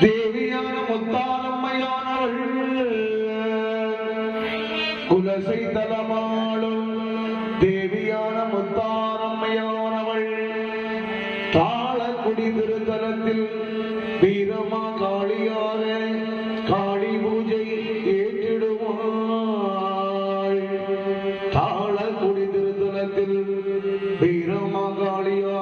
தேவியான முத்தாரம்மையானவர்கள் குலசை தலமாளும் தேவியான முத்தாரம்மையானவள் தாளக்குடி திருத்தலத்தில் வீரமா காளியாக காளி பூஜை ஏற்றிடுவாள். தாளக்குடி திருத்தலத்தில் வீரமா காளியாக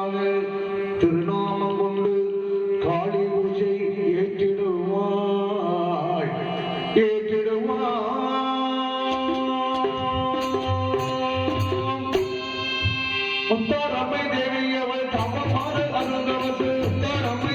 முத்தாரம்மை தேவி அவள் தவமான அருந்தவத்து முத்தாரம்மை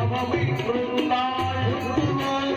I'm a big fool, I'm.